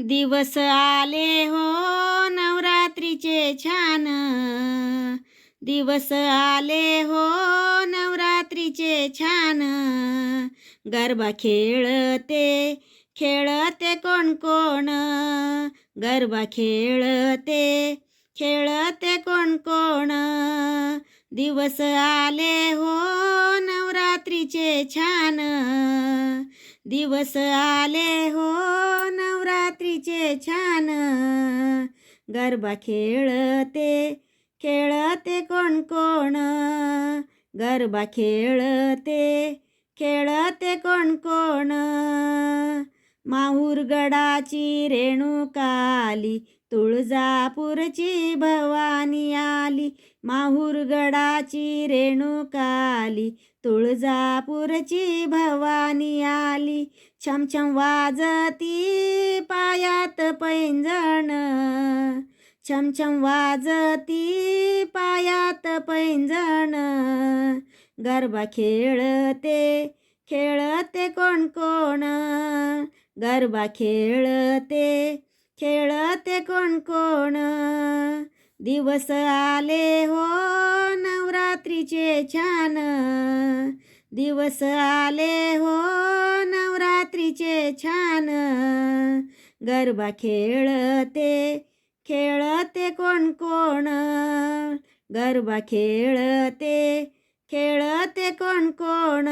दिवस आले हो नवरात्रीचे छान. दिवस आले हो नवरात्रीचे छान. गरबा खेळते खेळते कोण कोण. गरबा खेळते खेळते कोण कोण. दिवस आले हो नवरात्रीचे छान. दिवस आले हो रात्रीचे छान गरबा खेळते खेळते कोण कोण गरबा खेळते खेळते कोण कोण. माहूरगडाची रेणुकाली तुळजापूरची भवानी आली माहूरगडाची रेणुकाली. तुळजापूरची भवानी आली छमछम वाजती पायात पैंजण. छमछम वाजती पायात पैंजण. गरबा खेळते खेळते कोण कोण. गरबा खेळते खेळते कोण कोण? दिवस आले हो नवरात्रीचे छान. दिवस आले हो नवरात्रीचे छान. गरबा खेळते खेळते कोण कोण? गरबा खेळते खेळते कोण कोण?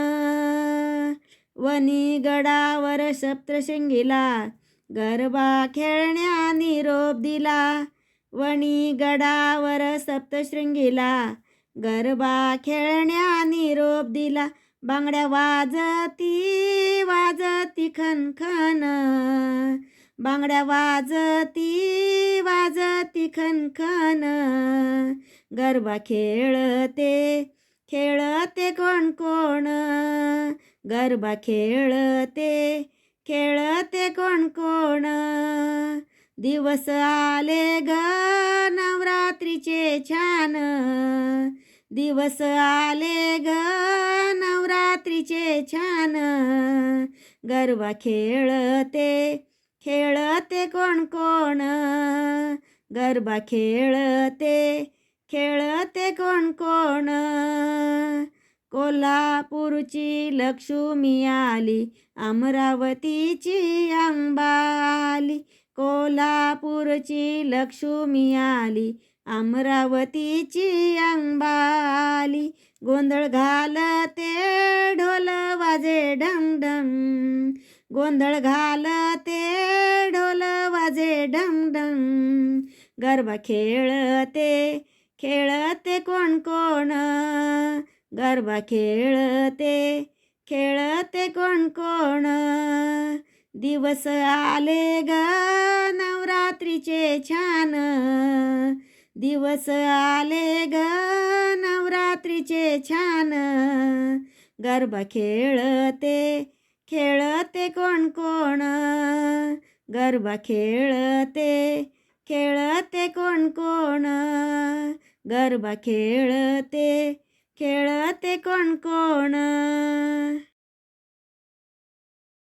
वनी गडावर सप्तशृंगीला गरबा खेळण्या निरोप दिला. वणी गडावर सप्तशृंगीला. गरबा खेळण्या निरोप दिला. बांगड्या वाजती वाजती खनखन. बांगड्या वाजती वाजती खनखन. गरबा खेळते खेळते कोण कोण. गरबा खेळते खेळते कोण कोण? दिवस आले ग नवरात्रीचे छान. दिवस आले ग नवरात्रीचे छान. गरबा खेळते खेळते कोण कोण? गरबा खेळते खेळते कोण कोण? कोल्हापूरची लक्ष्मी आली अमरावतीची अंबा आली कोल्हापूरची लक्ष्मी आली अमरावतीची अंबा आली गोंधळ घालते ढोल वाजे ढंग ढंग गोंधळ घालते ढोल वाजे ढंग ढंग गरबा खेळते खेळते कोण कोण. गरबा खेळते खेळते कोण कोण. दिवस आले ग नवरात्रीचे छान. दिवस आले ग नवरात्रीचे छान. गरबा खेळते खेळते कोण कोण. गरबा खेळते खेळते कोण कोण. गरबा खेळते खेळते कोण कोण?